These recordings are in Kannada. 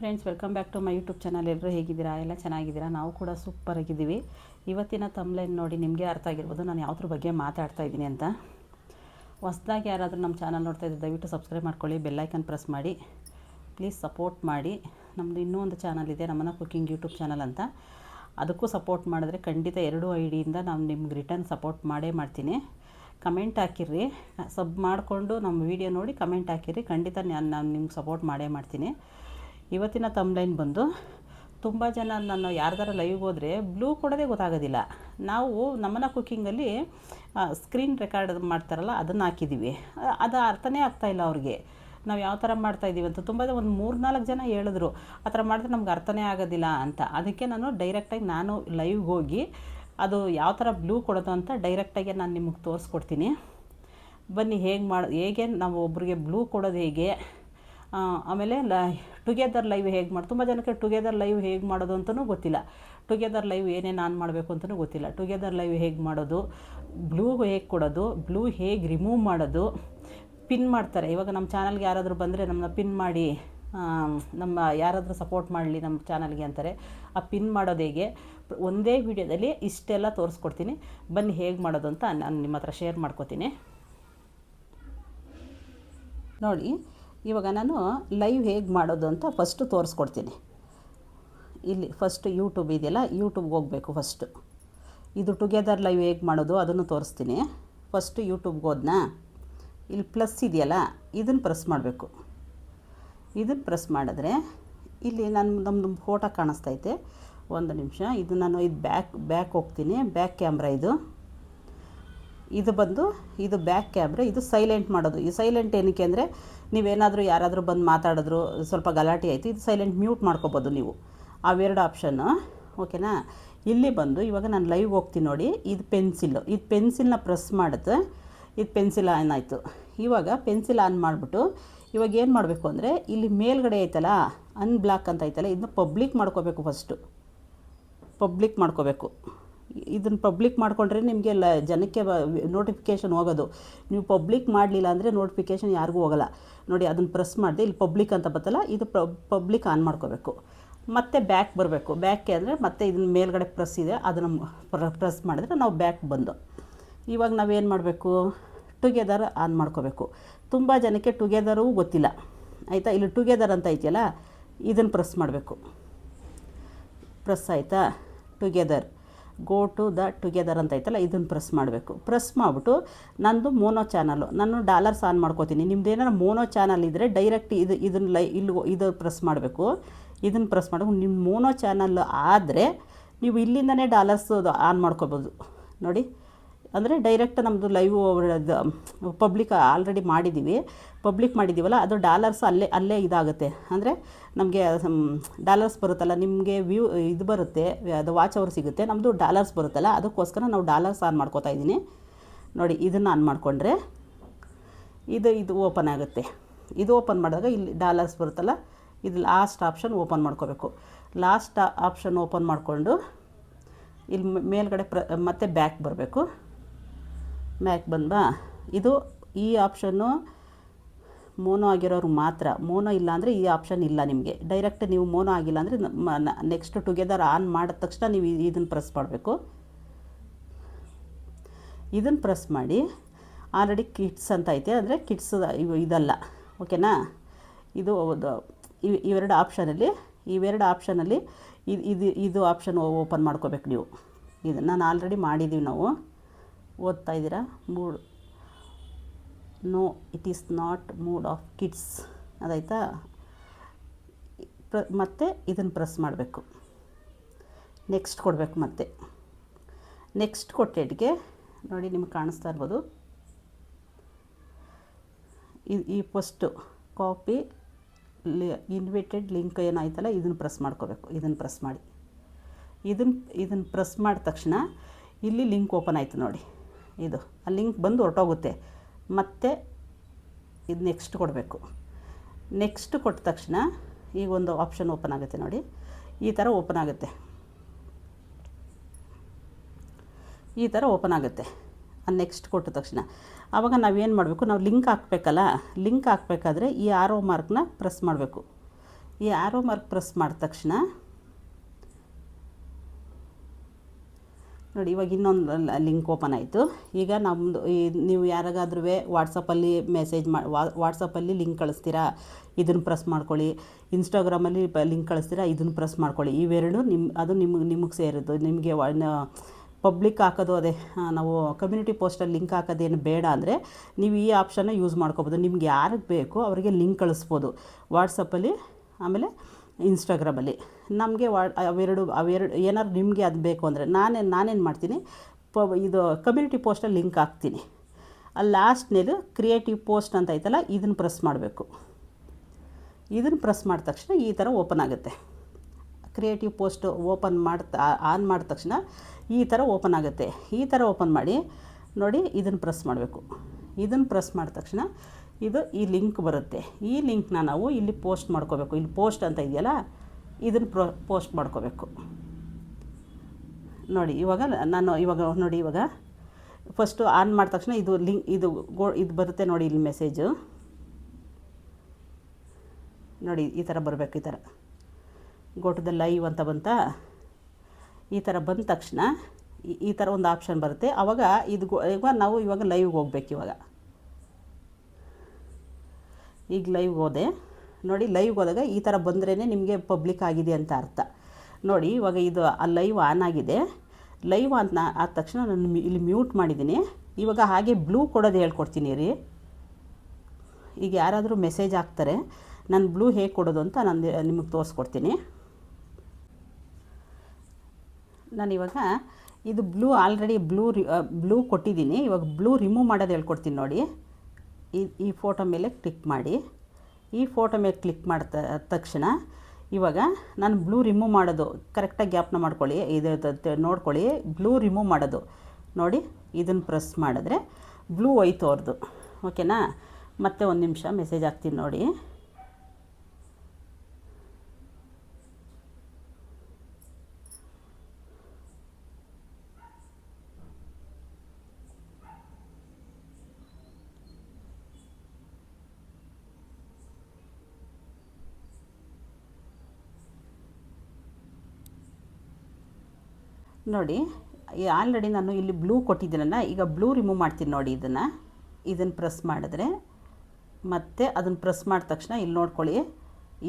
Friends welcome back to my YouTube channel ಎಲ್ಲರೂ ಹೇಗಿದ್ದೀರಾ? ಎಲ್ಲ ಚೆನ್ನಾಗಿದ್ದೀರಾ? ನಾವು ಕೂಡ ಸೂಪರ್ ಆಗಿದ್ದೀವಿ. ಇವತ್ತಿನ ತಮ್ಲೈನ್ ನೋಡಿ ನಿಮಗೆ ಅರ್ಥ ಆಗಿರ್ಬೋದು. ನಾನು ಯಾವ್ದ್ರ ಬಗ್ಗೆ ಮಾತಾಡ್ತಾ ಇದ್ದೀನಿ ಅಂತ. ಹೊಸ್ದಾಗಿ ಯಾರಾದರೂ ನಮ್ಮ ಚಾನಲ್ ನೋಡ್ತಾ ಇದ್ದರೆ ದಯವಿಟ್ಟು ಸಬ್ಸ್ಕ್ರೈಬ್ ಮಾಡ್ಕೊಳ್ಳಿ ಬೆಲ್ಲೈಕನ್ ಪ್ರೆಸ್ ಮಾಡಿ. ಪ್ಲೀಸ್ ಸಪೋರ್ಟ್ ಮಾಡಿ. ನಮ್ಮದು ಇನ್ನೂ ಒಂದು ಚಾನಲ್ ಇದೆ ನಮ್ಮನ ಕುಕಿಂಗ್ ಯೂಟ್ಯೂಬ್ ಚಾನಲ್ ಅಂತ. ಅದಕ್ಕೂ ಸಪೋರ್ಟ್ ಮಾಡಿದ್ರೆ ಖಂಡಿತ ಎರಡು ಐ ಡಿಯಿಂದ ನಾನು ನಿಮ್ಗೆ ರಿಟರ್ನ್ ಸಪೋರ್ಟ್ ಮಾಡೇ ಮಾಡ್ತೀನಿ. ಕಮೆಂಟ್ ಹಾಕಿರ್ರಿ. ಸಬ್ ಮಾಡಿಕೊಂಡು ನಮ್ಮ ವಿಡಿಯೋ ನೋಡಿ ಕಮೆಂಟ್ ಹಾಕಿರಿ ಖಂಡಿತ ನಾನು ನಾನು ನಿಮ್ಗೆ ಸಪೋರ್ಟ್ ಮಾಡೇ ಮಾಡ್ತೀನಿ. ಇವತ್ತಿನ ತಮ್ಲೈನ್ ಬಂದು ತುಂಬ ಜನ ನಾನು ಯಾರ್ದಾರ ಲೈವ್ಗೆ ಹೋದರೆ ಬ್ಲೂ ಕೊಡೋದೇ ಗೊತ್ತಾಗೋದಿಲ್ಲ. ನಾವು ನಮ್ಮನ ಕುಕ್ಕಿಂಗಲ್ಲಿ ಸ್ಕ್ರೀನ್ ರೆಕಾರ್ಡ್ ಮಾಡ್ತಾರಲ್ಲ, ಅದನ್ನು ಹಾಕಿದ್ದೀವಿ ಅದು ಅರ್ಥನೇ ಆಗ್ತಾಯಿಲ್ಲ ಅವ್ರಿಗೆ. ನಾವು ಯಾವ ಥರ ಮಾಡ್ತಾಯಿದ್ದೀವಿ ಅಂತ ತುಂಬ ಒಂದು ಮೂರು ನಾಲ್ಕು ಜನ ಹೇಳಿದ್ರು. ಆ ಥರ ಮಾಡಿದ್ರೆ ನಮ್ಗೆ ಅರ್ಥನೇ ಆಗೋದಿಲ್ಲ ಅಂತ. ಅದಕ್ಕೆ ನಾನು ಡೈರೆಕ್ಟಾಗಿ ನಾನು ಲೈವ್ಗೆ ಹೋಗಿ ಅದು ಯಾವ ಥರ ಬ್ಲೂ ಕೊಡೋದು ಅಂತ ಡೈರೆಕ್ಟಾಗಿ ನಾನು ನಿಮಗೆ ತೋರಿಸ್ಕೊಡ್ತೀನಿ. ಬನ್ನಿ ಹೇಗೆ ಮಾಡಿ, ಹೇಗೆ ನಾವು ಒಬ್ರಿಗೆ ಬ್ಲೂ ಕೊಡೋದು ಹೇಗೆ? ಆಮೇಲೆ ಲೈ ಟುಗೆದರ್ ಲೈವ್ ಹೇಗೆ ಮಾಡಿ, ತುಂಬ ಜನಕ್ಕೆ ಟುಗೆದರ್ ಲೈವ್ ಹೇಗೆ ಮಾಡೋದು ಅಂತಲೂ ಗೊತ್ತಿಲ್ಲ. ಟುಗೆದರ್ ಲೈವ್ ಏನೇನು ಆನ್ ಮಾಡಬೇಕು ಅಂತಲೂ ಗೊತ್ತಿಲ್ಲ. ಟುಗೆದರ್ ಲೈವ್ ಹೇಗೆ ಮಾಡೋದು ಬ್ಲೂ ಹೇಗೆ ಕೊಡೋದು ಬ್ಲೂ ಹೇಗೆ ರಿಮೂವ್ ಮಾಡೋದು ಪಿನ್ ಮಾಡ್ತಾರೆ. ಇವಾಗ ನಮ್ಮ ಚಾನಲ್ಗೆ ಯಾರಾದರೂ ಬಂದರೆ ನಮ್ಮನ್ನ ಪಿನ್ ಮಾಡಿ ನಮ್ಮ ಯಾರಾದರೂ ಸಪೋರ್ಟ್ ಮಾಡಲಿ ನಮ್ಮ ಚಾನಲ್ಗೆ ಅಂತಾರೆ. ಆ ಪಿನ್ ಮಾಡೋದು ಹೇಗೆ? ಒಂದೇ ವಿಡಿಯೋದಲ್ಲಿ ಇಷ್ಟೆಲ್ಲ ತೋರಿಸ್ಕೊಡ್ತೀನಿ. ಬನ್ನಿ ಹೇಗೆ ಮಾಡೋದು ಅಂತ ನಾನು ನಿಮ್ಮ ಹತ್ರ ಶೇರ್ ಮಾಡ್ಕೋತೀನಿ. ನೋಡಿ ಇವಾಗ ನಾನು ಲೈವ್ ಹೇಗೆ ಮಾಡೋದು ಅಂತ ಫಸ್ಟು ತೋರಿಸ್ಕೊಡ್ತೀನಿ. ಇಲ್ಲಿ ಫಸ್ಟ್ ಯೂಟ್ಯೂಬ್ ಇದೆಯಲ್ಲ ಯೂಟ್ಯೂಬ್ಗೆ ಹೋಗಬೇಕು ಫಸ್ಟು ಇದು ಟುಗೆದರ್ ಲೈವ್ ಹೇಗೆ ಮಾಡೋದು ಅದನ್ನು ತೋರಿಸ್ತೀನಿ. ಫಸ್ಟ್ ಯೂಟ್ಯೂಬ್ಗೆ ಹೋದ್ನಾ? ಇಲ್ಲಿ ಪ್ಲಸ್ ಇದೆಯಲ್ಲ, ಇದನ್ನು ಪ್ರೆಸ್ ಮಾಡಬೇಕು. ಇದನ್ನು ಪ್ರೆಸ್ ಮಾಡಿದ್ರೆ ಇಲ್ಲಿ ನನ್ನ ನಮ್ಮದು ಫೋಟೋ ಕಾಣಿಸ್ತೈತೆ ಒಂದು ನಿಮಿಷ, ಇದು ನಾನು ಇದು ಬ್ಯಾಕ್ ಬ್ಯಾಕ್ ಹೋಗ್ತೀನಿ. ಬ್ಯಾಕ್ ಕ್ಯಾಮ್ರಾ ಇದು. ಇದು ಬಂದು, ಇದು ಬ್ಯಾಕ್ ಕ್ಯಾಮ್ರಾ ಇದು ಸೈಲೆಂಟ್ ಮಾಡೋದು. ಈ ಸೈಲೆಂಟ್ ಏನಕ್ಕೆ ಅಂದರೆ, ನೀವೇನಾದರೂ ಯಾರಾದರೂ ಬಂದು ಮಾತಾಡಿದ್ರು, ಸ್ವಲ್ಪ ಗಲಾಟೆ ಆಯಿತು, ಇದು ಸೈಲೆಂಟ್ ಮ್ಯೂಟ್ ಮಾಡ್ಕೋಬೋದು ನೀವು. ಅವೆರಡು ಆಪ್ಷನ್ನು ಓಕೆನಾ ಇಲ್ಲಿ ಬಂದು, ಇವಾಗ ನಾನು ಲೈವ್ ಹೋಗ್ತೀನಿ ನೋಡಿ, ಇದು ಪೆನ್ಸಿಲ್ಲು ಇದು ಪೆನ್ಸಿಲ್ನ ಪ್ರೆಸ್ ಮಾಡುತ್ತೆ, ಇದು ಪೆನ್ಸಿಲ್ ಆನ್ ಆಯಿತು. ಇವಾಗ ಪೆನ್ಸಿಲ್ ಆನ್ ಮಾಡಿಬಿಟ್ಟು, ಇವಾಗ ಏನು ಮಾಡಬೇಕು ಅಂದರೆ, ಇಲ್ಲಿ ಮೇಲ್ಗಡೆ ಐತಲ್ಲ ಅನ್ಬ್ಲಾಕ್ ಅಂತ ಐತಲ್ಲ, ಇದನ್ನ ಪಬ್ಲಿಕ್ ಮಾಡ್ಕೋಬೇಕು ಫಸ್ಟು ಪಬ್ಲಿಕ್ ಮಾಡ್ಕೋಬೇಕು. ಇದನ್ನು ಪಬ್ಲಿಕ್ ಮಾಡಿಕೊಂಡ್ರೆ ನಿಮಗೆ ಲ, ಜನಕ್ಕೆ ನೋಟಿಫಿಕೇಶನ್ ಹೋಗೋದು. ನೀವು ಪಬ್ಲಿಕ್ ಮಾಡಲಿಲ್ಲ ಅಂದರೆ ನೋಟಿಫಿಕೇಷನ್ ಯಾರಿಗೂ ಹೋಗಲ್ಲ. ನೋಡಿ, ಅದನ್ನು ಪ್ರೆಸ್ ಮಾಡಿದೆ, ಇಲ್ಲಿ ಪಬ್ಲಿಕ್ ಅಂತ ಬತ್ತಲ್ಲ, ಇದು ಪಬ್ಲಿಕ್ ಆನ್ ಮಾಡ್ಕೋಬೇಕು. ಮತ್ತೆ ಬ್ಯಾಕ್ ಬರಬೇಕು. ಬ್ಯಾಕ್ಗೆ ಅಂದರೆ ಮತ್ತೆ ಇದನ್ನ ಮೇಲ್ಗಡೆ ಪ್ರೆಸ್ ಇದೆ, ಅದನ್ನು ಪ್ರೆಸ್ ಮಾಡಿದ್ರೆ ನಾವು ಬ್ಯಾಕ್ ಬಂದು. ಇವಾಗ ನಾವೇನು ಮಾಡಬೇಕು? ಟುಗೆದರ್ ಆನ್ ಮಾಡ್ಕೋಬೇಕು. ತುಂಬ ಜನಕ್ಕೆ ಟುಗೆದರೂ ಗೊತ್ತಿಲ್ಲ. ಆಯಿತಾ? ಇಲ್ಲಿ ಟುಗೆದರ್ ಅಂತ ಐತಿಯಲ್ಲ, ಇದನ್ನು ಪ್ರೆಸ್ ಮಾಡಬೇಕು. ಪ್ರೆಸ್ ಆಯಿತಾ? Together go to the together ಅಂತ ಐತಲ್ಲ, ಇದನ್ನು ಪ್ರೆಸ್ ಮಾಡಬೇಕು. ಪ್ರೆಸ್ ಮಾಡಿಬಿಟ್ಟು ನಂದು ಮೋನೋ ಚಾನಲ್ಲು ನಾನು ಡಾಲರ್ಸ್ ಆನ್ ಮಾಡ್ಕೋತೀನಿ. ನಿಮ್ದು ಏನಾರು ಮೋನೋ ಚಾನಲ್ ಇದ್ದರೆ ಡೈರೆಕ್ಟ್ ಇದು, ಇದನ್ನು ಲೈ, ಇಲ್ಲಿ ಇದು ಪ್ರೆಸ್ ಮಾಡಬೇಕು. ಇದನ್ನು ಪ್ರೆಸ್ ಮಾಡಬೇಕು ನಿಮ್ಮ ಮೋನೋ ಚಾನಲ್ ಆದರೆ ನೀವು ಇಲ್ಲಿಂದನೇ ಡಾಲರ್ಸ್ ಆನ್ ಮಾಡ್ಕೋಬೋದು. ನೋಡಿ. ಅಂದರೆ ಡೈರೆಕ್ಟ್ ನಮ್ಮದು ಲೈವ್ ಪಬ್ಲಿಕ್ ಆಲ್ರೆಡಿ ಮಾಡಿದ್ದೀವಿ ಪಬ್ಲಿಕ್ ಮಾಡಿದ್ದೀವಲ್ಲ ಅದು ಡಾಲರ್ಸ್ ಅಲ್ಲೇ ಅಲ್ಲೇ ಇದಾಗುತ್ತೆ. ಅಂದರೆ ನಮಗೆ ಡಾಲರ್ಸ್ ಬರುತ್ತಲ್ಲ, ನಿಮಗೆ ವ್ಯೂ ಇದು ಬರುತ್ತೆ, ಅದು ವಾಚ್ ಅವರ್ ಸಿಗುತ್ತೆ ನಮ್ಮದು ಡಾಲರ್ಸ್ ಬರುತ್ತಲ್ಲ, ಅದಕ್ಕೋಸ್ಕರ ನಾವು ಡಾಲರ್ಸ್ ಆನ್ ಮಾಡ್ಕೋತಾ ಇದ್ದೀನಿ. ನೋಡಿ, ಇದನ್ನು ಆನ್ ಮಾಡಿಕೊಂಡ್ರೆ, ಇದು ಇದು ಓಪನ್ ಆಗುತ್ತೆ. ಇದು ಓಪನ್ ಮಾಡಿದಾಗ ಇಲ್ಲಿ ಡಾಲರ್ಸ್ ಬರುತ್ತಲ್ಲ, ಇದು ಲಾಸ್ಟ್ ಆಪ್ಷನ್ ಓಪನ್ ಮಾಡ್ಕೋಬೇಕು. ಲಾಸ್ಟ್ ಆಪ್ಷನ್ ಓಪನ್ ಮಾಡಿಕೊಂಡು, ಇಲ್ಲಿ ಮೇಲ್ಗಡೆ ಪ್ರ, ಮತ್ತೆ ಬ್ಯಾಕ್ ಬರಬೇಕು. ಬ್ಯಾಕ್ ಬಂದ್ಬಾ ಇದು ಈ ಆಪ್ಷನ್ನು ಮೋನೋ ಆಗಿರೋರು ಮಾತ್ರ. ಮೋನೋ ಇಲ್ಲ ಅಂದರೆ ಈ ಆಪ್ಷನ್ ಇಲ್ಲ ನಿಮಗೆ. ಡೈರೆಕ್ಟ್ ನೀವು ಮೋನೋ ಆಗಿಲ್ಲ ಅಂದರೆ ನೆಕ್ಸ್ಟ್ ಟುಗೆದರ್ ಆನ್ ಮಾಡಿದ ತಕ್ಷಣ ನೀವು ಇದನ್ನು ಪ್ರೆಸ್ ಮಾಡಬೇಕು. ಇದನ್ನು ಪ್ರೆಸ್ ಮಾಡಿ ಆಲ್ರೆಡಿ ಕಿಟ್ಸ್ ಅಂತ ಐತೆ ಅಂದರೆ ಕಿಟ್ಸ್ ಇವು ಇದಲ್ಲ. ಓಕೆನಾ ಇದು ಇವೆರಡು ಆಪ್ಷನಲ್ಲಿ ಇವೆರಡು ಆಪ್ಷನಲ್ಲಿ ಇದು ಇದು ಇದು ಆಪ್ಷನ್ ಓಪನ್ ಮಾಡ್ಕೋಬೇಕು ನೀವು. ಇದು ನಾನು ಆಲ್ರೆಡಿ ಮಾಡಿದ್ದೀವಿ ನಾವು. ಓದ್ತಾ ಇದ್ದೀರಾ? Mood. No, it is not mood of kids. ಅದಾಯ್ತಾ? ಪ್ರ, ಮತ್ತೆ ಇದನ್ನು ಪ್ರೆಸ್ ಮಾಡಬೇಕು. ನೆಕ್ಸ್ಟ್ ಕೊಡಬೇಕು ಮತ್ತೆ. ನೆಕ್ಸ್ಟ್ ಕೊಟ್ಟೆಡ್ಗೆ ನೋಡಿ ನಿಮ್ಗೆ ಕಾಣಿಸ್ತಾ ಇರ್ಬೋದು. ಈ- ಈ ಫಸ್ಟು ಕಾಪಿ ಇನ್ವಿಟೆಡ್ ಲಿಂಕ್ ಏನಾಯ್ತಲ್ಲ, ಇದನ್ನು ಪ್ರೆಸ್ ಮಾಡ್ಕೋಬೇಕು. ಇದನ್ನು ಪ್ರೆಸ್ ಮಾಡಿ. ಇದನ್ನು ಇದನ್ನು ಪ್ರೆಸ್ ಮಾಡಿದ ತಕ್ಷಣ, ಇಲ್ಲಿ ಲಿಂಕ್ ಓಪನ್ ಆಯಿತು ನೋಡಿ. ಇದು, ಆ ಲಿಂಕ್ ಬಂದು ಹೊರಟೋಗುತ್ತೆ. ಮತ್ತೆ ಇದು ನೆಕ್ಸ್ಟ್ ಕೊಡಬೇಕು. ನೆಕ್ಸ್ಟ್ ಕೊಟ್ಟ ತಕ್ಷಣ ಈಗ ಒಂದು ಆಪ್ಷನ್ ಓಪನ್ ಆಗುತ್ತೆ ನೋಡಿ. ಈ ಥರ ಓಪನ್ ಆಗುತ್ತೆ. ಈ ಥರ ಓಪನ್ ಆಗುತ್ತೆ. ಆ ನೆಕ್ಸ್ಟ್ ಕೊಟ್ಟ ತಕ್ಷಣ. ಆವಾಗ ನಾವೇನು ಮಾಡಬೇಕು? ನಾವು ಲಿಂಕ್ ಹಾಕಬೇಕಲ್ಲ? ಲಿಂಕ್ ಹಾಕಬೇಕಾದ್ರೆ ಈ ಆರೋ ಮಾರ್ಕ್ನ ಪ್ರೆಸ್ ಮಾಡಬೇಕು. ಈ ಆರೋ ಮಾರ್ಕ್ ಪ್ರೆಸ್ ಮಾಡಿದ ತಕ್ಷಣ ನೋಡಿ, ಇವಾಗ ಇನ್ನೊಂದು ಲಿಂಕ್ ಓಪನ್ ಆಯಿತು. ಈಗ ನಮ್ಮದು ಈ ನೀವು ಯಾರಿಗಾದ್ರೂ ವಾಟ್ಸಪ್ಪಲ್ಲಿ ಮೆಸೇಜ್ ಮಾಡಿ ವಾಟ್ಸಪ್ಪಲ್ಲಿ ಲಿಂಕ್ ಕಳಿಸ್ತೀರಾ ಇದನ್ನು ಪ್ರೆಸ್ ಮಾಡ್ಕೊಳ್ಳಿ. ಇನ್ಸ್ಟಾಗ್ರಾಮಲ್ಲಿ ಲಿಂಕ್ ಕಳಿಸ್ತೀರಾ ಇದನ್ನು ಪ್ರೆಸ್ ಮಾಡ್ಕೊಳ್ಳಿ. ಇವೆರಡು ನಿಮ್ಮ ಅದು ನಿಮಗೆ ನಿಮಗೆ ಸೇರಿದ್ದು. ನಿಮಗೆ ಪಬ್ಲಿಕ್ ಹಾಕೋದು ಅದೇ. ನಾವು ಕಮ್ಯುನಿಟಿ ಪೋಸ್ಟಲ್ಲಿ ಲಿಂಕ್ ಹಾಕೋದೇನು ಬೇಡ ಅಂದರೆ, ನೀವು ಈ ಆಪ್ಷನ್ನ ಯೂಸ್ ಮಾಡ್ಕೋಬೋದು. ನಿಮ್ಗೆ ಯಾರಿಗೆ ಬೇಕೋ, ಅವರಿಗೆ ಲಿಂಕ್ ಕಳಿಸ್ಬೋದು. ವಾಟ್ಸಪ್ಪಲ್ಲಿ ಆಮೇಲೆ ಇನ್ಸ್ಟಾಗ್ರಾಮಲ್ಲಿ ನಮಗೆ ವಾ, ಅವೆರಡು ಅವೆರಡು, ಏನಾದ್ರು ನಿಮಗೆ ಅದು ಬೇಕು ಅಂದರೆ ನಾನೇನು ನಾನೇನು ಮಾಡ್ತೀನಿ, ಪ, ಇದು ಕಮ್ಯುನಿಟಿ ಪೋಸ್ಟಲ್ಲಿ ಲಿಂಕ್ ಹಾಕ್ತೀನಿ. ಅಲ್ಲಿ ಲಾಸ್ಟ್ನೇದು ಕ್ರಿಯೇಟಿವ್ ಪೋಸ್ಟ್ ಅಂತ ಐತಲ್ಲ, ಇದನ್ನು ಪ್ರೆಸ್ ಮಾಡಬೇಕು. ಇದನ್ನು ಪ್ರೆಸ್ ಮಾಡಿದ ತಕ್ಷಣ ಈ ಥರ ಓಪನ್ ಆಗುತ್ತೆ. ಕ್ರಿಯೇಟಿವ್ ಪೋಸ್ಟ್ ಓಪನ್ ಮಾಡ್ತಾ ಆನ್ ಮಾಡಿದ ತಕ್ಷಣ ಈ ಥರ ಓಪನ್ ಆಗುತ್ತೆ. ಈ ಥರ ಓಪನ್ ಮಾಡಿ, ನೋಡಿ, ಇದನ್ನು ಪ್ರೆಸ್ ಮಾಡಬೇಕು. ಇದನ್ನು ಪ್ರೆಸ್ ಮಾಡಿದ ತಕ್ಷಣ ಇದು ಈ ಲಿಂಕ್ ಬರುತ್ತೆ. ಈ ಲಿಂಕ್ನ ನಾವು ಇಲ್ಲಿ ಪೋಸ್ಟ್ ಮಾಡ್ಕೋಬೇಕು. ಇಲ್ಲಿ ಪೋಸ್ಟ್ ಅಂತ ಇದೆಯಲ್ಲ? ಇದನ್ನು ಪ್ರೊ, ಪೋಸ್ಟ್ ಮಾಡ್ಕೋಬೇಕು. ನೋಡಿ, ಇವಾಗ ನಾನು ಇವಾಗ ನೋಡಿ, ಇವಾಗ ಫಸ್ಟು ಆನ್ ಮಾಡಿದ ತಕ್ಷಣ ಇದು ಲಿಂಕ್, ಇದು ಗೋ, ಇದು ಬರುತ್ತೆ ನೋಡಿ ಇಲ್ಲಿ ಮೆಸೇಜು. ನೋಡಿ, ಈ ಥರ ಬರಬೇಕು, ಈ ಥರ. ಗೋಟದ ಲೈವ್ ಅಂತ ಬಂತಾ? ಈ ಥರ ಬಂದ ತಕ್ಷಣ ಈ- ಥರ ಒಂದು ಆಪ್ಷನ್ ಬರುತ್ತೆ. ಆವಾಗ ಇದು ಇವಾಗ ನಾವು ಇವಾಗ ಲೈವ್ಗೆ ಹೋಗ್ಬೇಕು ಇವಾಗ. ಈಗ ಲೈವ್ ಹೋದೆ. ನೋಡಿ ಲೈವ್ ಹೋದಾಗ ಈ ಥರ ಬಂದ್ರೇ ನಿಮಗೆ ಪಬ್ಲಿಕ್ ಆಗಿದೆ ಅಂತ ಅರ್ಥ. ನೋಡಿ ಇವಾಗ ಇದು ಆ ಲೈವ್ ಆನ್ ಆಗಿದೆ. ಲೈವ್ ಅಂತ ಆದ ತಕ್ಷಣ ನಾನು ಇಲ್ಲಿ ಮ್ಯೂಟ್ ಮಾಡಿದ್ದೀನಿ. ಇವಾಗ ಹಾಗೆ ಬ್ಲೂ ಕೊಡೋದು ಹೇಳ್ಕೊಡ್ತೀನಿ ರೀ. ಈಗ ಯಾರಾದರೂ ಮೆಸೇಜ್ ಹಾಕ್ತಾರೆ, ನಾನು ಬ್ಲೂ ಹೇಗೆ ಕೊಡೋದು ಅಂತ ನಾನು ನಿಮಗೆ ತೋರಿಸ್ಕೊಡ್ತೀನಿ. ನಾನಿವಾಗ ಇದು ಬ್ಲೂ ಆಲ್ರೆಡಿ ಬ್ಲೂ ರಿ ಬ್ಲೂ ಕೊಟ್ಟಿದ್ದೀನಿ. ಇವಾಗ ಬ್ಲೂ ರಿಮೂವ್ ಮಾಡೋದು ಹೇಳ್ಕೊಡ್ತೀನಿ ನೋಡಿ. ಈ ಫೋಟೋ ಮೇಲೆ ಕ್ಲಿಕ್ ಮಾಡಿ. ಈ ಫೋಟೋ ಮೇಲೆ ಕ್ಲಿಕ್ ಮಾಡಿದ ತಕ್ಷಣ ಇವಾಗ ನಾನು ಬ್ಲೂ ರಿಮೂವ್ ಮಾಡೋದು, ಕರೆಕ್ಟಾಗಿ ಜ್ಞಾಪನ ಮಾಡ್ಕೊಳ್ಳಿ, ಇದು ನೋಡ್ಕೊಳ್ಳಿ, ಬ್ಲೂ ರಿಮೂವ್ ಮಾಡೋದು. ನೋಡಿ, ಇದನ್ನು ಪ್ರೆಸ್ ಮಾಡಿದ್ರೆ ಬ್ಲೂ ಹೋಯ್ತು ಅವ್ರದ್ದು ಓಕೆನಾ? ಮತ್ತೆ ಒಂದು ನಿಮಿಷ ಮೆಸೇಜ್ ಹಾಕ್ತೀನಿ ನೋಡಿ. ನೋಡಿ ಆಲ್ರೆಡಿ ನಾನು ಇಲ್ಲಿ ಬ್ಲೂ ಕೊಟ್ಟಿದ್ದೀನಲ್ಲ, ಈಗ ಬ್ಲೂ ರಿಮೂವ್ ಮಾಡ್ತೀನಿ ನೋಡಿ ಇದನ್ನು. ಇದನ್ನು ಪ್ರೆಸ್ ಮಾಡಿದ್ರೆ, ಮತ್ತೆ ಅದನ್ನು ಪ್ರೆಸ್ ಮಾಡಿದ ತಕ್ಷಣ ಇಲ್ಲಿ ನೋಡ್ಕೊಳ್ಳಿ,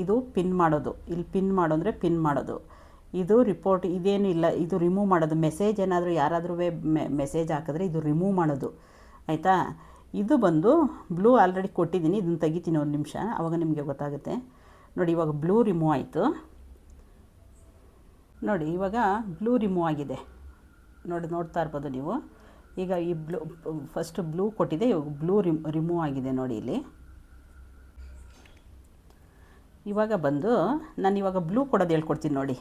ಇದು ಪಿನ್ ಮಾಡೋದು. ಇಲ್ಲಿ ಪಿನ್ ಮಾಡು ಅಂದರೆ ಪಿನ್ ಮಾಡೋದು. ಇದು ರಿಪೋರ್ಟ್ ಇದೇನು ಇಲ್ಲ, ಇದು ರಿಮೂವ್ ಮಾಡೋದು. ಮೆಸೇಜ್ ಏನಾದರೂ ಯಾರಾದರೂ ಮೆಸೇಜ್ ಹಾಕಿದ್ರೆ ಇದು ರಿಮೂವ್ ಮಾಡೋದು. ಆಯಿತಾ? ಇದು ಬಂದು ಬ್ಲೂ ಆಲ್ರೆಡಿ ಕೊಟ್ಟಿದ್ದೀನಿ, ಇದನ್ನು ತೆಗಿತೀನಿ ಒಂದು ನಿಮಿಷ ಆವಾಗ ನಿಮಗೆ ಗೊತ್ತಾಗುತ್ತೆ. ನೋಡಿ, ಇವಾಗ ಬ್ಲೂ ರಿಮೂವ್ ಆಯಿತು. ನೋಡಿ, ಇವಾಗ ಬ್ಲೂ ರಿಮೂವ್ ಆಗಿದೆ. ನೋಡಿ, ನೋಡ್ತಾ ಇರ್ಬೋದು ನೀವು. ಈಗ ಈ ಬ್ಲೂ ಫಸ್ಟ್ ಬ್ಲೂ ಕೊಟ್ಟಿದೆ, ಇವಾಗ ಬ್ಲೂ ರಿಮ್ ರಿಮೂವ್ ಆಗಿದೆ ನೋಡಿ ಇಲ್ಲಿ. ಇವಾಗ ಬಂದು ನಾನು ಇವಾಗ ಬ್ಲೂ ಕೊಡೋದು ಹೇಳ್ಕೊಡ್ತೀನಿ ನೋಡಿ.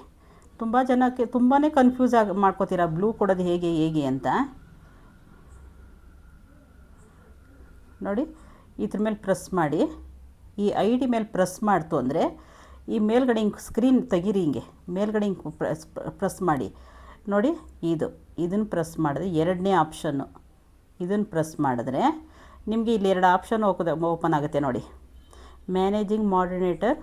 ತುಂಬ ಜನಕ್ಕೆ ತುಂಬಾ ಕನ್ಫ್ಯೂಸ್ ಆಗಿ ಮಾಡ್ಕೋತೀರಾ ಬ್ಲೂ ಕೊಡೋದು ಹೇಗೆ ಹೇಗೆ ಅಂತ? ನೋಡಿ, ಇದ್ರ ಮೇಲೆ ಪ್ರೆಸ್ ಮಾಡಿ. ಈ ಐ ಡಿ ಮೇಲೆ ಪ್ರೆಸ್ ಮಾಡ್ತು ಅಂದರೆ ಈ ಮೇಲ್ಗಡೆ ಹಿಂಗೆ ಸ್ಕ್ರೀನ್ ತೆಗೀರಿ ಹಿಂಗೆ. ಮೇಲ್ಗಡೆ ಹಿಂಗೆ ಪ್ರೆಸ್ ಪ್ರೆಸ್ ಮಾಡಿ. ನೋಡಿ, ಇದು, ಇದನ್ನು ಪ್ರೆಸ್ ಮಾಡಿದ್ರೆ ಎರಡನೇ ಆಪ್ಷನ್ನು ಇದನ್ನು ಪ್ರೆಸ್ ಮಾಡಿದ್ರೆ ನಿಮಗೆ ಇಲ್ಲಿ ಎರಡು ಆಪ್ಷನ್ ಹೋಗೋದ ಓಪನ್ ಆಗುತ್ತೆ ನೋಡಿ. Managing moderator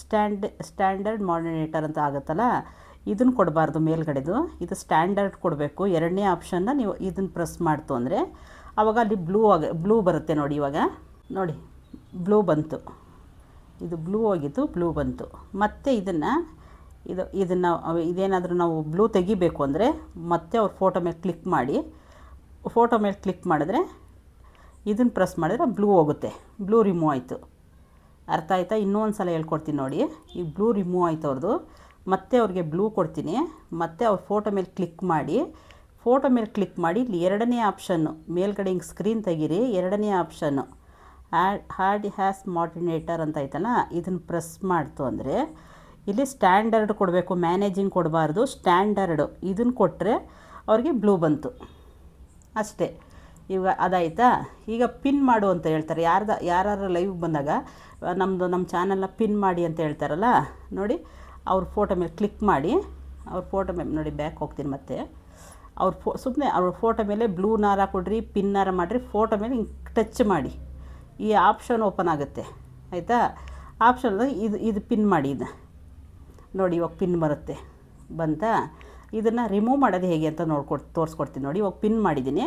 stand standard moderator ಅಂತ ಆಗುತ್ತಲ್ಲ? ಇದನ್ನು ಕೊಡಬಾರ್ದು ಮೇಲ್ಗಡೆದು. ಇದು ಸ್ಟ್ಯಾಂಡರ್ಡ್ ಕೊಡಬೇಕು. ಎರಡನೇ ಆಪ್ಷನ್ನ ನೀವು ಇದನ್ನು ಪ್ರೆಸ್ ಮಾಡ್ತು ಅಂದರೆ ಆವಾಗ ಅಲ್ಲಿ ಬ್ಲೂ ಆಗ ಬ್ಲೂ ಬರುತ್ತೆ ನೋಡಿ ಇವಾಗ. ನೋಡಿ ಬ್ಲೂ ಬಂತು. ಇದು ಬ್ಲೂ ಹೋಗಿತ್ತು ಬ್ಲೂ ಬಂತು. ಮತ್ತೆ ಇದನ್ನು, ಇದು, ಇದನ್ನು, ಇದೇನಾದರೂ ನಾವು ಬ್ಲೂ ತೆಗಿಬೇಕು ಅಂದರೆ ಮತ್ತೆ ಅವ್ರ ಫೋಟೋ ಮೇಲೆ ಕ್ಲಿಕ್ ಮಾಡಿ. ಫೋಟೋ ಮೇಲೆ ಕ್ಲಿಕ್ ಮಾಡಿದ್ರೆ ಇದನ್ನು ಪ್ರೆಸ್ ಮಾಡಿದ್ರೆ ಬ್ಲೂ ಹೋಗುತ್ತೆ. ಬ್ಲೂ ರಿಮೂವ್ ಆಯಿತು. ಅರ್ಥ ಆಯ್ತಾ? ಇನ್ನೂ ಒಂದು ಸಲ ಹೇಳ್ಕೊಡ್ತೀನಿ ನೋಡಿ. ಈ ಬ್ಲೂ ರಿಮೂವ್ ಆಯ್ತು ಅವ್ರದ್ದು ಮತ್ತೆ ಅವ್ರಿಗೆ ಬ್ಲೂ ಕೊಡ್ತೀನಿ. ಮತ್ತೆ ಅವ್ರ ಫೋಟೋ ಮೇಲೆ ಕ್ಲಿಕ್ ಮಾಡಿ. ಫೋಟೋ ಮೇಲೆ ಕ್ಲಿಕ್ ಮಾಡಿ, ಇಲ್ಲಿ ಎರಡನೇ ಆಪ್ಷನ್ನು ಮೇಲ್ಗಡೆ ಹಿಂಗೆ ಸ್ಕ್ರೀನ್ ತೆಗೀರಿ. ಎರಡನೇ ಆಪ್ಷನ್ನು ಆ್ಯಡ್ ಹಾರ್ಡ್ ಹ್ಯಾಸ್ ಮಾಡಿನೇಟರ್ ಅಂತ ಐತಲ್ಲ, ಇದನ್ನು ಪ್ರೆಸ್ ಮಾಡ್ತು ಅಂದರೆ, ಇಲ್ಲಿ ಸ್ಟ್ಯಾಂಡರ್ಡ್ ಕೊಡಬೇಕು, ಮ್ಯಾನೇಜಿಂಗ್ ಕೊಡಬಾರ್ದು, ಸ್ಟ್ಯಾಂಡರ್ಡು ಇದನ್ನು ಕೊಟ್ಟರೆ ಅವ್ರಿಗೆ ಬ್ಲೂ ಬಂತು. ಅಷ್ಟೇ. ಈಗ ಅದಾಯ್ತಾ? ಈಗ ಪಿನ್ ಮಾಡು ಅಂತ ಹೇಳ್ತಾರೆ. ಯಾರ್ದ ಯಾರು ಲೈವ್ ಬಂದಾಗ ನಮ್ಮದು ನಮ್ಮ ಚಾನಲ್ನ ಪಿನ್ ಮಾಡಿ ಅಂತ ಹೇಳ್ತಾರಲ್ಲ, ನೋಡಿ, ಅವ್ರ ಫೋಟೋ ಮೇಲೆ ಕ್ಲಿಕ್ ಮಾಡಿ, ಅವ್ರ ಫೋಟೋ ಮೇಲೆ, ನೋಡಿ, ಬ್ಯಾಕ್ ಹೋಗ್ತೀನಿ ಮತ್ತೆ. ಅವ್ರ ಫೋ ಸುಮ್ಮನೆ ಅವ್ರ ಫೋಟೋ ಮೇಲೆ ಬ್ಲೂನಾರ ಕೊಡ್ರಿ ಪಿನ್ನಾರ ಮಾಡಿರಿ, ಫೋಟೋ ಮೇಲೆ ಹಿಂಗೆ ಟಚ್ ಮಾಡಿ. ಈ ಆಪ್ಷನ್ ಓಪನ್ ಆಗುತ್ತೆ. ಆಯಿತಾ? ಆಪ್ಷನ್ ಇದು ಇದು ಪಿನ್ ಮಾಡಿ ಇದು. ನೋಡಿ, ಇವಾಗ ಪಿನ್ ಬರುತ್ತೆ. ಬಂತಾ? ಇದನ್ನು ರಿಮೂವ್ ಮಾಡೋದು ಹೇಗೆ ಅಂತ ನೋಡ್ಕೊಡ್, ತೋರಿಸ್ಕೊಡ್ತೀನಿ ನೋಡಿ. ಇವಾಗ ಪಿನ್ ಮಾಡಿದ್ದೀನಿ.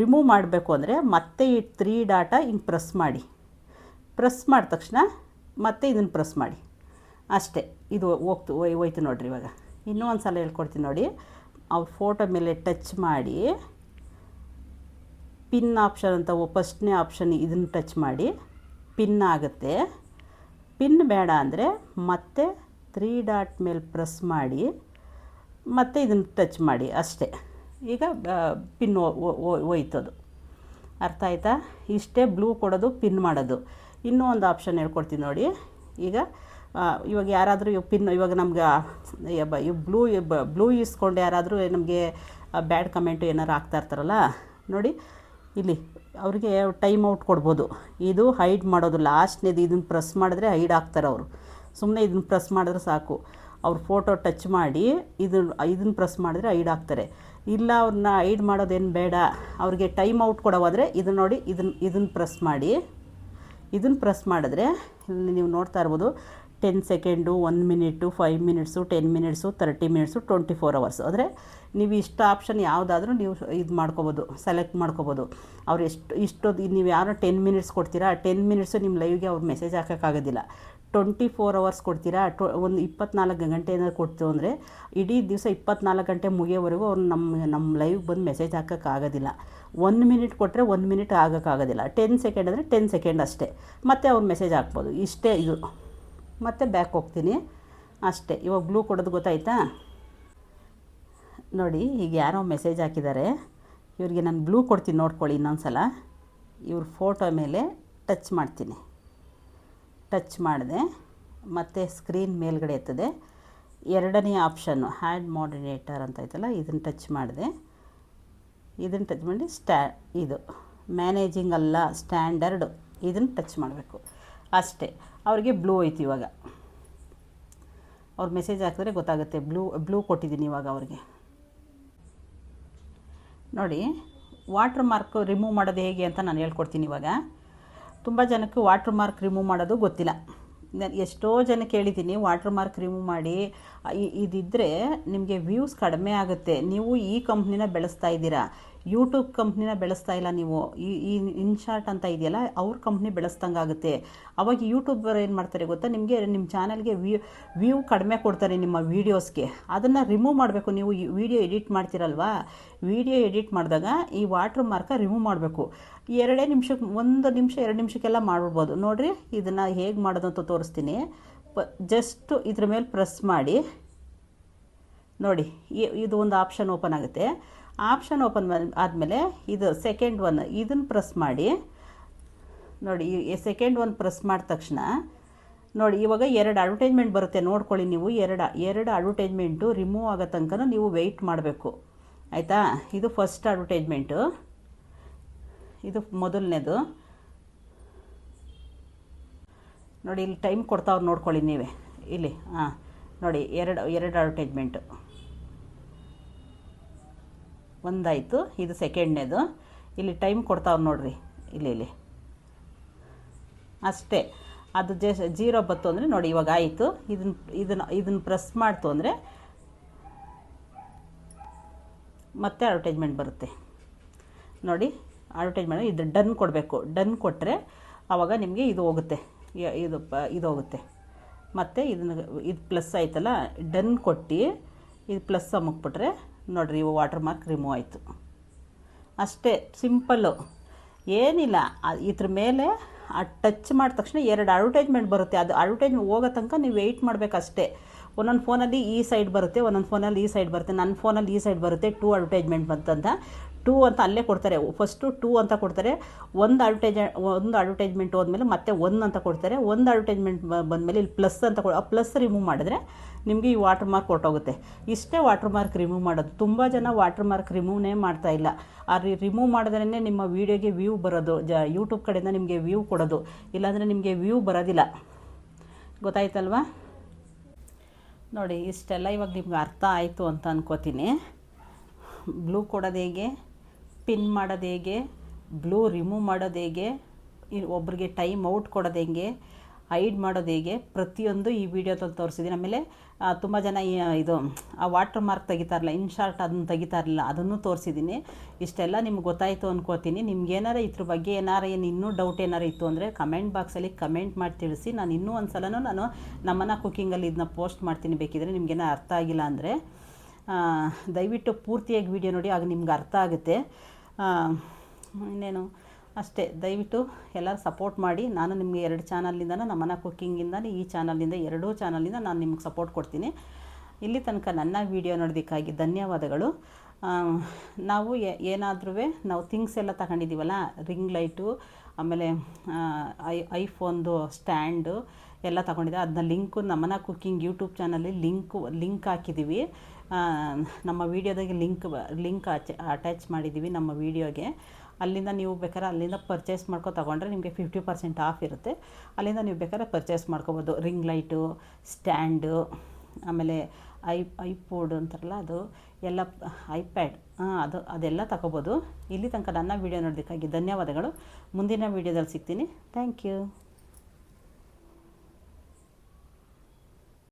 ರಿಮೂವ್ ಮಾಡಬೇಕು ಅಂದರೆ ಮತ್ತೆ ಈ ತ್ರೀ ಡಾಟಾ ಹಿಂಗೆ ಪ್ರೆಸ್ ಮಾಡಿ. ಪ್ರೆಸ್ ಮಾಡಿದ ತಕ್ಷಣ ಮತ್ತೆ ಇದನ್ನು ಪ್ರೆಸ್ ಮಾಡಿ. ಅಷ್ಟೇ. ಇದು ಹೋಗ್ತು ಹೋಯ್ತು ನೋಡಿರಿ ಇವಾಗ. ಇನ್ನೂ ಒಂದು ಸಲ ಹೇಳ್ಕೊಡ್ತೀನಿ ನೋಡಿ. ಅವ್ರ ಫೋಟೋ ಮೇಲೆ ಟಚ್ ಮಾಡಿ. ಪಿನ್ ಆಪ್ಷನ್ ಅಂತ ಫಸ್ಟ್ನೇ ಆಪ್ಷನ್ ಇದನ್ನು ಟಚ್ ಮಾಡಿ. ಪಿನ್ ಆಗುತ್ತೆ. ಪಿನ್ ಬೇಡ ಅಂದರೆ ಮತ್ತೆ ತ್ರೀ ಡಾಟ್ ಮೇಲೆ ಪ್ರೆಸ್ ಮಾಡಿ. ಮತ್ತೆ ಇದನ್ನು ಟಚ್ ಮಾಡಿ ಅಷ್ಟೇ. ಈಗ ಪಿನ್ ಹೋಯ್ತದು ಅರ್ಥ ಆಯ್ತಾ? ಇಷ್ಟೇ ಬ್ಲೂ ಕೊಡೋದು, ಪಿನ್ ಮಾಡೋದು. ಇನ್ನೂ ಒಂದು ಆಪ್ಷನ್ ಹೇಳ್ಕೊಡ್ತೀನಿ ನೋಡಿ. ಈಗ ಇವಾಗ ಯಾರಾದರೂ ಪಿನ್, ಇವಾಗ ನಮ್ಗೆ ಬ್ಲೂ ಬ್ಲೂ ಇಸ್ಕೊಂಡು ಯಾರಾದರೂ ನಮಗೆ ಬ್ಯಾಡ್ ಕಮೆಂಟು ಏನಾರು ಹಾಕ್ತಾ ಇರ್ತಾರಲ್ಲ, ನೋಡಿ ಇಲ್ಲಿ ಅವ್ರಿಗೆ ಟೈಮ್ ಔಟ್ ಕೊಡ್ಬೋದು. ಇದು ಹೈಡ್ ಮಾಡೋದು. ಲಾಸ್ಟ್ನೇದು ಇದನ್ನು ಪ್ರೆಸ್ ಮಾಡಿದ್ರೆ ಹೈಡ್ ಆಗ್ತಾರೆ ಅವರು. ಸುಮ್ಮನೆ ಇದನ್ನು ಪ್ರೆಸ್ ಮಾಡಿದ್ರೆ ಸಾಕು. ಅವ್ರ ಫೋಟೋ ಟಚ್ ಮಾಡಿ ಇದು ಇದನ್ನು ಪ್ರೆಸ್ ಮಾಡಿದ್ರೆ ಹೈಡ್ ಆಗ್ತಾರೆ ಇಲ್ಲ ಅವ್ರನ್ನ ಹೈಡ್ ಮಾಡೋದೇನು ಬೇಡ. ಅವ್ರಿಗೆ ಟೈಮ್ ಔಟ್ ಕೊಡೋವಾದರೆ ಇದನ್ನು ನೋಡಿ, ಇದನ್ನು ಇದನ್ನು ಪ್ರೆಸ್ ಮಾಡಿ. ಇದನ್ನು ಪ್ರೆಸ್ ಮಾಡಿದ್ರೆ ನೀವು ನೋಡ್ತಾ ಇರ್ಬೋದು. Ten second one minute five minutes ten minutes thirty minutes twenty four hours ಅಂದರೆ ನೀವು ಇಷ್ಟು ಆಪ್ಷನ್ ಯಾವುದಾದ್ರೂ ನೀವು ಇದು ಮಾಡ್ಕೋಬೋದು ಸೆಲೆಕ್ಟ್ ಮಾಡ್ಕೋಬೋದು. ಅವ್ರು ಎಷ್ಟು, ಇಷ್ಟೊಂದು ನೀವು ಯಾರೋ ಟೆನ್ ಮಿನಿಟ್ಸ್ ಕೊಡ್ತೀರಾ ಟೆನ್ ಮಿನಿಟ್ಸು ನಿಮ್ಮ ಲೈವ್ಗೆ ಅವ್ರು ಮೆಸೇಜ್ ಹಾಕೋಕ್ಕಾಗೋದಿಲ್ಲ. ಟ್ವೆಂಟಿ ಫೋರ್ ಅವರ್ಸ್ ಕೊಡ್ತೀರಾ, ಟೊ, ಒಂದು ಇಪ್ಪತ್ನಾಲ್ಕು ಗಂಟೆ ಏನಾದ್ರು ಕೊಡ್ತು ಅಂದರೆ ಇಡೀ ದಿವಸ ಇಪ್ಪತ್ನಾಲ್ಕು ಗಂಟೆ ಮುಗಿಯೋವರೆಗೂ ಅವ್ರು ನಮ್ಮ ನಮ್ಮ ಲೈವ್ಗೆ ಬಂದು ಮೆಸೇಜ್ ಹಾಕೋಕ್ಕಾಗೋದಿಲ್ಲ. ಒಂದು ಮಿನಿಟ್ ಕೊಟ್ಟರೆ ಒಂದು ಮಿನಿಟ್ ಆಗೋಕ್ಕಾಗೋದಿಲ್ಲ ಟೆನ್ ಸೆಕೆಂಡ್ ಅಂದರೆ ಟೆನ್ ಸೆಕೆಂಡ್ ಅಷ್ಟೇ. ಮತ್ತೆ ಅವ್ರು ಮೆಸೇಜ್ ಹಾಕ್ಬೋದು. ಇಷ್ಟೇ ಇದು. ಮತ್ತೆ ಬ್ಯಾಕ್ ಹೋಗ್ತೀನಿ. ಅಷ್ಟೇ. ಇವಾಗ ಬ್ಲೂ ಕೊಡೋದು ಗೊತ್ತಾಯ್ತಾ? ನೋಡಿ, ಈಗ ಯಾರೋ ಮೆಸೇಜ್ ಹಾಕಿದ್ದಾರೆ. ಇವರಿಗೆ ನಾನು ಬ್ಲೂ ಕೊಡ್ತೀನಿ ನೋಡ್ಕೊಳ್ಳಿ ಇನ್ನೊಂದು ಸಲ ಇವ್ರ ಫೋಟೋ ಮೇಲೆ ಟಚ್ ಮಾಡ್ತೀನಿ. ಟಚ್ ಮಾಡಿದೆ. ಮತ್ತು ಸ್ಕ್ರೀನ್ ಮೇಲ್ಗಡೆ ಎತ್ತದೆ. ಎರಡನೇ ಆಪ್ಷನ್ನು ಹ್ಯಾಂಡ್ ಮಾಡಿನೇಟರ್ ಅಂತ ಐತಲ್ಲ, ಇದನ್ನು ಟಚ್ ಮಾಡಿದೆ. ಇದನ್ನು ಟಚ್ ಮಾಡಿ ಸ್ಟ್ಯಾ ಇದು. ಮ್ಯಾನೇಜಿಂಗ್ ಅಲ್ಲ ಸ್ಟ್ಯಾಂಡರ್ಡ್ ಇದನ್ನು ಟಚ್ ಮಾಡಬೇಕು. ಅಷ್ಟೇ. ಅವರಿಗೆ ಬ್ಲೂ ಐತಿ ಇವಾಗ. ಅವ್ರು ಮೆಸೇಜ್ ಹಾಕಿದ್ರೆ ಗೊತ್ತಾಗುತ್ತೆ. ಬ್ಲೂ ಬ್ಲೂ ಕೊಟ್ಟಿದ್ದೀನಿ ಇವಾಗ ಅವ್ರಿಗೆ. ನೋಡಿ ವಾಟ್ರ್ ಮಾರ್ಕ್ ರಿಮೂವ್ ಮಾಡೋದು ಹೇಗೆ ಅಂತ ನಾನು ಹೇಳ್ಕೊಡ್ತೀನಿ ಇವಾಗ. ತುಂಬ ಜನಕ್ಕೆ ವಾಟ್ರ್ ಮಾರ್ಕ್ ರಿಮೂವ್ ಮಾಡೋದು ಗೊತ್ತಿಲ್ಲ. ನಾನು ಎಷ್ಟೋ ಜನಕ್ಕೆ ಹೇಳಿದ್ದೀನಿ ವಾಟ್ರ್ ಮಾರ್ಕ್ ರಿಮೂವ್ ಮಾಡಿ ಇದಿದ್ದರೆ ನಿಮಗೆ ವ್ಯೂಸ್ ಕಡಿಮೆ ಆಗುತ್ತೆ. ನೀವು ಈ ಕಂಪ್ನಿನ ಬೆಳೆಸ್ತಾ ಇದ್ದೀರಾ. ಯೂಟ್ಯೂಬ್ ಕಂಪ್ನಿನ ಬೆಳೆಸ್ತಾ ಇಲ್ಲ ನೀವು. ಈ ಈ ಇನ್ಶಾರ್ಟ್ ಅಂತ ಇದೆಯಲ್ಲ, ಅವ್ರ ಕಂಪ್ನಿ ಬೆಳೆಸ್ದಂಗೆ ಆಗುತ್ತೆ. ಅವಾಗ ಯೂಟ್ಯೂಬರ್ ಏನು ಮಾಡ್ತಾರೆ ಗೊತ್ತಾ? ನಿಮಗೆ ನಿಮ್ಮ ಚಾನಲ್ಗೆ ವ್ಯೂ ವ್ಯೂ ಕಡಿಮೆ ಕೊಡ್ತಾರೆ ನಿಮ್ಮ ವೀಡಿಯೋಸ್ಗೆ ಅದನ್ನು ರಿಮೂವ್ ಮಾಡಬೇಕು. ನೀವು ವಿಡಿಯೋ ಎಡಿಟ್ ಮಾಡ್ತೀರಲ್ವಾ? ವಿಡಿಯೋ ಎಡಿಟ್ ಮಾಡಿದಾಗ ಈ ವಾಟ್ರ್ ಮಾರ್ಕ ರಿಮೂವ್ ಮಾಡಬೇಕು. ಎರಡೇ ನಿಮಿಷಕ್ಕೆ ಒಂದು ನಿಮಿಷ, ಎರಡು ನಿಮಿಷಕ್ಕೆಲ್ಲ ಮಾಡ್ಬಿಡ್ಬೋದು. ನೋಡಿರಿ, ಇದನ್ನು ಹೇಗೆ ಮಾಡೋದು ಅಂತ ತೋರಿಸ್ತೀನಿ. ಪ ಜಸ್ಟು ಇದ್ರ ಮೇಲೆ ಪ್ರೆಸ್ ಮಾಡಿ. ನೋಡಿ ಇದು ಒಂದು ಆಪ್ಷನ್ ಓಪನ್ ಆಗುತ್ತೆ. ಆಪ್ಷನ್ ಓಪನ್ ಆದಮೇಲೆ ಇದು ಸೆಕೆಂಡ್ ಒನ್ ಇದನ್ನು ಪ್ರೆಸ್ ಮಾಡಿ. ನೋಡಿ, ಈ ಸೆಕೆಂಡ್ ಒನ್ ಪ್ರೆಸ್ ಮಾಡಿದ ತಕ್ಷಣ, ನೋಡಿ, ಇವಾಗ ಎರಡು ಅಡ್ವರ್ಟೈಸ್ಮೆಂಟ್ ಬರುತ್ತೆ. ನೋಡ್ಕೊಳ್ಳಿ ನೀವು, ಎರಡು ಎರಡು ಅಡ್ವರ್ಟೈಸ್ಮೆಂಟು ರಿಮೂವ್ ಆಗೋ ತನಕ ನೀವು ವೆಯ್ಟ್ ಮಾಡಬೇಕು. ಆಯಿತಾ? ಇದು ಫಸ್ಟ್ ಅಡ್ವರ್ಟೈಸ್ಮೆಂಟು ಇದು ಮೊದಲನೇದು. ನೋಡಿ, ಇಲ್ಲಿ ಟೈಮ್ ಕೊಡ್ತಾವ್ರು ನೋಡ್ಕೊಳ್ಳಿ ನೀವೇ. ಇಲ್ಲಿ ಹಾಂ ನೋಡಿ, ಎರಡು ಎರಡು ಅಡ್ವರ್ಟೈಸ್ಮೆಂಟು ಒಂದಾಯಿತು. ಇದು ಸೆಕೆಂಡ್ನೇದು ಇಲ್ಲಿ ಟೈಮ್ ಕೊಡ್ತಾವ್ರು ನೋಡ್ರಿ. ಇಲ್ಲಿ ಇಲ್ಲಿ. ಅಷ್ಟೇ. ಅದು ಜ ಜೀರೋ ಬತ್ತು ಅಂದರೆ ನೋಡಿ, ಇವಾಗ ಆಯಿತು. ಇದನ್ನ ಇದನ್ನು ಇದನ್ನು ಪ್ರೆಸ್ ಮಾಡ್ತು ಅಂದರೆ ಮತ್ತೆ ಅಡ್ವರ್ಟೈಸ್ಮೆಂಟ್ ಬರುತ್ತೆ. ನೋಡಿ ಅಡ್ವರ್ಟೈಸ್ಮೆಂಟ್ ಇದು ಡನ್ ಕೊಡಬೇಕು. ಡನ್ ಕೊಟ್ಟರೆ ಆವಾಗ ನಿಮಗೆ ಇದು ಹೋಗುತ್ತೆ. ಇದು ಇದು ಹೋಗುತ್ತೆ. ಮತ್ತು ಇದನ್ನು, ಇದು ಪ್ಲಸ್ ಆಯ್ತಲ್ಲ? ಡನ್ ಕೊಟ್ಟು ಇದು ಪ್ಲಸ್ ಅಮುಕ್ಬಿಟ್ರೆ ನೋಡಿರಿ, ಇವು ವಾಟರ್ ಮಾರ್ಕ್ ರಿಮೂವ್ ಆಯಿತು. ಅಷ್ಟೇ ಸಿಂಪಲ್ಲು ಏನಿಲ್ಲ ಇದ್ರ ಮೇಲೆ, ಆ ಟಚ್ ಮಾಡಿದ ತಕ್ಷಣ ಎರಡು ಅಡ್ವರ್ಟೈಸ್ಮೆಂಟ್ ಬರುತ್ತೆ. ಅದು ಅಡ್ವರ್ಟೈಸ್ಮೆಂಟ್ ಹೋಗೋ ತನಕ ನೀವು ವೆಯ್ಟ್ ಮಾಡಬೇಕಷ್ಟೇ. ಒಂದೊಂದು ಫೋನಲ್ಲಿ ಈ ಸೈಡ್ ಬರುತ್ತೆ, ಒಂದೊಂದು ಫೋನಲ್ಲಿ ಈ ಸೈಡ್ ಬರುತ್ತೆ. ನನ್ನ ಫೋನಲ್ಲಿ ಈ ಸೈಡ್ ಬರುತ್ತೆ ಟೂ ಅಡ್ವರ್ಟೈಸ್ಮೆಂಟ್ ಬಂತಂತ. ಟೂ ಅಂತ ಅಲ್ಲೇ ಕೊಡ್ತಾರೆ. ಫಸ್ಟು ಟೂ ಅಂತ ಕೊಡ್ತಾರೆ. ಒಂದು ಅಡ್ವರ್ಟೈಜ್ ಒಂದು ಅಡ್ವರ್ಟೈಸ್ಮೆಂಟ್ ಹೋದ್ಮೇಲೆ ಮತ್ತೆ ಒಂದು ಅಂತ ಕೊಡ್ತಾರೆ. ಒಂದು ಅಡ್ವರ್ಟೈಸ್ಮೆಂಟ್ ಬಂದಮೇಲೆ ಇಲ್ಲಿ ಪ್ಲಸ್ ಅಂತ ಕೊಡ, ಆ ಪ್ಲಸ್ ರಿಮೂವ್ ಮಾಡಿದ್ರೆ ನಿಮಗೆ ಈ ವಾಟರ್ ಮಾರ್ಕ್ ಕೊಟ್ಟೋಗುತ್ತೆ. ಇಷ್ಟೇ ವಾಟರ್ ಮಾರ್ಕ್ ರಿಮೂವ್ ಮಾಡೋದು. ತುಂಬ ಜನ ವಾಟರ್ ಮಾರ್ಕ್ ರಿಮೂವ್ನೇ ಮಾಡ್ತಾ ಇಲ್ಲ. ಆ ರಿಮೂವ್ ಮಾಡಿದ್ರೇ ನಿಮ್ಮ ವೀಡಿಯೋಗೆ ವ್ಯೂ ಬರೋದು. ಜ ಯೂಟ್ಯೂಬ್ ಕಡೆಯಿಂದ ನಿಮಗೆ ವ್ಯೂ ಕೊಡೋದು. ಇಲ್ಲಾಂದರೆ ನಿಮಗೆ ವ್ಯೂ ಬರೋದಿಲ್ಲ. ಗೊತ್ತಾಯ್ತಲ್ವಾ? ನೋಡಿ, ಇಷ್ಟೆಲ್ಲ ಇವಾಗ ನಿಮ್ಗೆ ಅರ್ಥ ಆಯಿತು ಅಂತ ಅನ್ಕೋತೀನಿ. ಬ್ಲೂ ಕೊಡೋದು ಹೇಗೆ? ಪಿನ್ ಮಾಡೋದು ಹೇಗೆ? ಬ್ಲೂ ರಿಮೂವ್ ಮಾಡೋದು ಹೇಗೆ? ಒಬ್ಬರಿಗೆ ಟೈಮ್ ಔಟ್ ಕೊಡೋದು ಹೆಂಗೆ? ಹೈಡ್ ಮಾಡೋದು ಹೇಗೆ? ಪ್ರತಿಯೊಂದು ಈ ವಿಡಿಯೋದಲ್ಲಿ ತೋರಿಸಿದ್ದೀನಿ. ಆಮೇಲೆ ತುಂಬ ಜನ ಇದು, ಆ ವಾಟರ್ ಮಾರ್ಕ್ ತೆಗಿತಾರಲ್ಲ ಇನ್ ಶಾರ್ಟ್ ಅದನ್ನು ತೆಗಿತಾ ಇರಲಿಲ್ಲ ಅದನ್ನು ತೋರಿಸಿದ್ದೀನಿ. ಇಷ್ಟೆಲ್ಲ ನಿಮ್ಗೆ ಗೊತ್ತಾಯಿತು ಅಂದ್ಕೋತೀನಿ ನಿಮ್ಗೆ ಏನಾರ ಇದ್ರ ಬಗ್ಗೆ ಏನಾರ ಏನು ಇನ್ನೂ ಡೌಟ್ ಏನಾರು ಇತ್ತು ಅಂದರೆ ಕಮೆಂಟ್ ಬಾಕ್ಸಲ್ಲಿ ಕಮೆಂಟ್ ಮಾಡಿ ತಿಳಿಸಿ. ನಾನು ಇನ್ನೂ ಒಂದು ಸಲನೂ ನಾನು ನಮ್ಮನ್ನ ಕುಕ್ಕಿಂಗಲ್ಲಿ ಇದನ್ನ ಪೋಸ್ಟ್ ಮಾಡ್ತೀನಿ ಬೇಕಿದ್ರೆ ನಿಮಗೇನೋ ಅರ್ಥ ಆಗಿಲ್ಲ ಅಂದರೆ. ದಯವಿಟ್ಟು ಪೂರ್ತಿಯಾಗಿ ವಿಡಿಯೋ ನೋಡಿ, ಆಗ ನಿಮ್ಗೆ ಅರ್ಥ ಆಗುತ್ತೆ. ಇನ್ನೇನು? ಅಷ್ಟೇ, ದಯವಿಟ್ಟು ಎಲ್ಲರೂ ಸಪೋರ್ಟ್ ಮಾಡಿ. ನಾನು ನಿಮಗೆ ಎರಡು ಚಾನಲ್ನಿಂದ ನಮ್ಮನ ಕುಕ್ಕಿಂಗಿಂದ ಈ ಚಾನಲ್ನಿಂದ, ಎರಡೂ ಚಾನಲ್ನಿಂದ ನಾನು ನಿಮ್ಗೆ ಸಪೋರ್ಟ್ ಕೊಡ್ತೀನಿ. ಇಲ್ಲಿ ತನಕ ನನ್ನ ವಿಡಿಯೋ ನೋಡೋದಕ್ಕಾಗಿ ಧನ್ಯವಾದಗಳು. ನಾವು ಏನಾದ್ರೂ ನಾವು ಥಿಂಗ್ಸ್ ಎಲ್ಲ ತಗೊಂಡಿದ್ದೀವಲ್ಲ ರಿಂಗ್ ಲೈಟು ಆಮೇಲೆ ಐ, ಐಫೋನ್ದು ಸ್ಟ್ಯಾಂಡು ಎಲ್ಲ ತಗೊಂಡಿದ್ದೆ. ಅದನ್ನ ಲಿಂಕು ನಮ್ಮನ ಕುಕ್ಕಿಂಗ್ ಯೂಟ್ಯೂಬ್ ಚಾನಲ್ಲಿ ಲಿಂಕು ಲಿಂಕ್ ಹಾಕಿದ್ದೀವಿ. ನಮ್ಮ ವೀಡಿಯೋದಾಗೆ ಲಿಂಕ್ ಲಿಂಕ್ ಅಟ್ಯಾಚ್ ಮಾಡಿದ್ದೀವಿ ನಮ್ಮ ವೀಡಿಯೋಗೆ ಅಲ್ಲಿಂದ ನೀವು ಬೇಕಾದ್ರೆ ಅಲ್ಲಿಂದ ಪರ್ಚೇಸ್ ಮಾಡ್ಕೊ ತಗೊಂಡ್ರೆ ನಿಮಗೆ ಫಿಫ್ಟಿ ಪರ್ಸೆಂಟ್ ಆಫ್ ಇರುತ್ತೆ. ಅಲ್ಲಿಂದ ನೀವು ಬೇಕಾದ್ರೆ ಪರ್ಚೇಸ್ ಮಾಡ್ಕೋಬೋದು. ರಿಂಗ್ ಲೈಟು ಸ್ಟ್ಯಾಂಡು ಆಮೇಲೆ ಐ ಐಪೋಡ್ ಅಂತಾರಲ್ಲ ಅದು, ಎಲ್ಲ ಐಪ್ಯಾಡ್ ಅದು, ಅದೆಲ್ಲ ತಗೋಬೋದು. ಇಲ್ಲಿ ತನಕ ನನ್ನ ವೀಡಿಯೋ ನೋಡೋದಕ್ಕಾಗಿ ಧನ್ಯವಾದಗಳು. ಮುಂದಿನ ವೀಡಿಯೋದಲ್ಲಿ ಸಿಗ್ತೀನಿ. Thank you